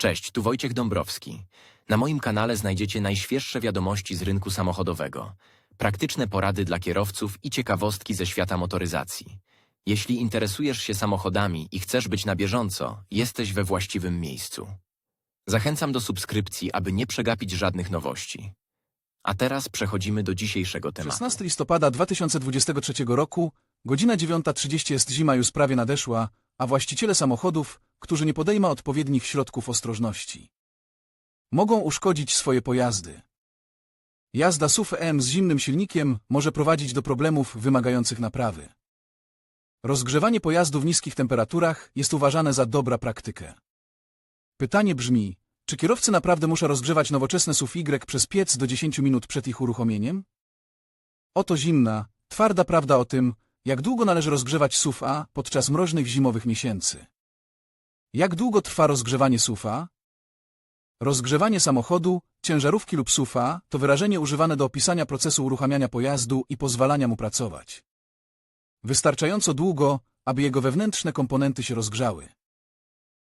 Cześć, tu Wojciech Dąbrowski. Na moim kanale znajdziecie najświeższe wiadomości z rynku samochodowego, praktyczne porady dla kierowców i ciekawostki ze świata motoryzacji. Jeśli interesujesz się samochodami i chcesz być na bieżąco, jesteś we właściwym miejscu. Zachęcam do subskrypcji, aby nie przegapić żadnych nowości. A teraz przechodzimy do dzisiejszego tematu. 16 listopada 2023 roku, godzina 9.30 jest zima już prawie nadeszła, a właściciele samochodów, którzy nie podejmą odpowiednich środków ostrożności, mogą uszkodzić swoje pojazdy. Jazda SUV M z zimnym silnikiem może prowadzić do problemów wymagających naprawy. Rozgrzewanie pojazdu w niskich temperaturach jest uważane za dobra praktykę. Pytanie brzmi, czy kierowcy naprawdę muszą rozgrzewać nowoczesne SUV Y przez piec do 10 minut przed ich uruchomieniem? Oto zimna, twarda prawda o tym, jak długo należy rozgrzewać SUV A podczas mroźnych zimowych miesięcy. Jak długo trwa rozgrzewanie SUV A? Rozgrzewanie samochodu, ciężarówki lub SUV A to wyrażenie używane do opisania procesu uruchamiania pojazdu i pozwalania mu pracować. Wystarczająco długo, aby jego wewnętrzne komponenty się rozgrzały.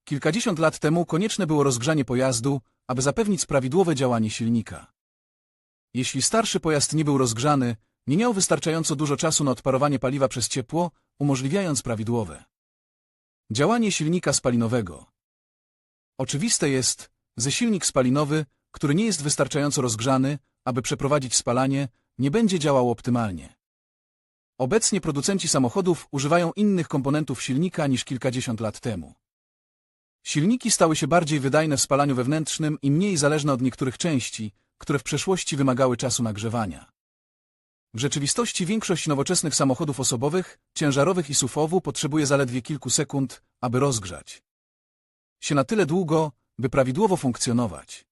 Kilkadziesiąt lat temu konieczne było rozgrzanie pojazdu, aby zapewnić prawidłowe działanie silnika. Jeśli starszy pojazd nie był rozgrzany, nie miał wystarczająco dużo czasu na odparowanie paliwa przez ciepło, umożliwiając prawidłowe działanie silnika spalinowego. Oczywiste jest, że silnik spalinowy, który nie jest wystarczająco rozgrzany, aby przeprowadzić spalanie, nie będzie działał optymalnie. Obecnie producenci samochodów używają innych komponentów silnika niż kilkadziesiąt lat temu. Silniki stały się bardziej wydajne w spalaniu wewnętrznym i mniej zależne od niektórych części, które w przeszłości wymagały czasu nagrzewania. W rzeczywistości większość nowoczesnych samochodów osobowych, ciężarowych i SUV-owu potrzebuje zaledwie kilku sekund, aby rozgrzać się na tyle długo, by prawidłowo funkcjonować.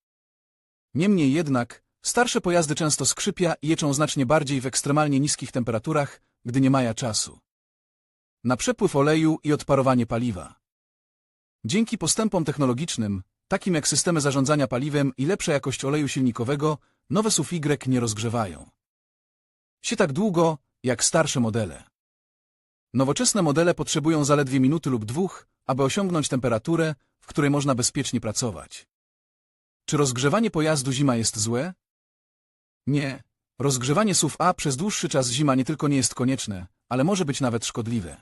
Niemniej jednak, starsze pojazdy często skrzypia i jeczą znacznie bardziej w ekstremalnie niskich temperaturach, gdy nie mają czasu na przepływ oleju i odparowanie paliwa. Dzięki postępom technologicznym, takim jak systemy zarządzania paliwem i lepsza jakość oleju silnikowego, nowe SUV Y nie rozgrzewają się tak długo, jak starsze modele. Nowoczesne modele potrzebują zaledwie minuty lub dwóch, aby osiągnąć temperaturę, w której można bezpiecznie pracować. Czy rozgrzewanie pojazdu zima jest złe? Nie. Rozgrzewanie SUV A przez dłuższy czas zima nie tylko nie jest konieczne, ale może być nawet szkodliwe.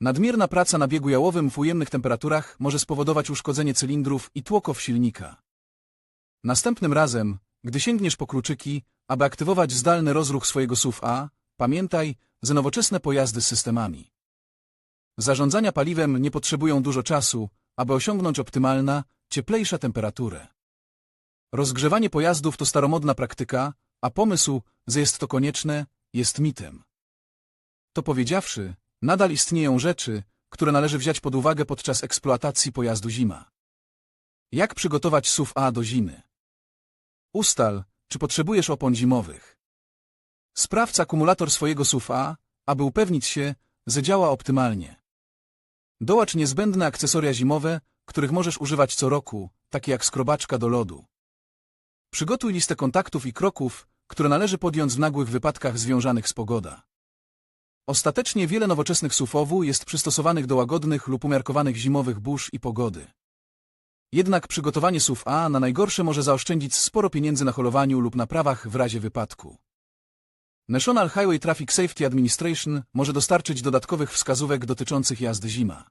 Nadmierna praca na biegu jałowym w ujemnych temperaturach może spowodować uszkodzenie cylindrów i tłokow silnika. Następnym razem, gdy sięgniesz po kluczyki, aby aktywować zdalny rozruch swojego SUV A, pamiętaj, że nowoczesne pojazdy z systemami zarządzania paliwem nie potrzebują dużo czasu, aby osiągnąć optymalna, cieplejsza temperaturę. Rozgrzewanie pojazdów to staromodna praktyka, a pomysł, że jest to konieczne, jest mitem. To powiedziawszy, nadal istnieją rzeczy, które należy wziąć pod uwagę podczas eksploatacji pojazdu zima. Jak przygotować SUV A do zimy? Ustal, czy potrzebujesz opon zimowych. Sprawdź akumulator swojego SUV A, aby upewnić się, że działa optymalnie. Dołacz niezbędne akcesoria zimowe, których możesz używać co roku, takie jak skrobaczka do lodu. Przygotuj listę kontaktów i kroków, które należy podjąć w nagłych wypadkach związanych z pogoda. Ostatecznie wiele nowoczesnych SUV-owu jest przystosowanych do łagodnych lub umiarkowanych zimowych burz i pogody. Jednak przygotowanie SUV A na najgorsze może zaoszczędzić sporo pieniędzy na holowaniu lub naprawach w razie wypadku. National Highway Traffic Safety Administration może dostarczyć dodatkowych wskazówek dotyczących jazdy zima.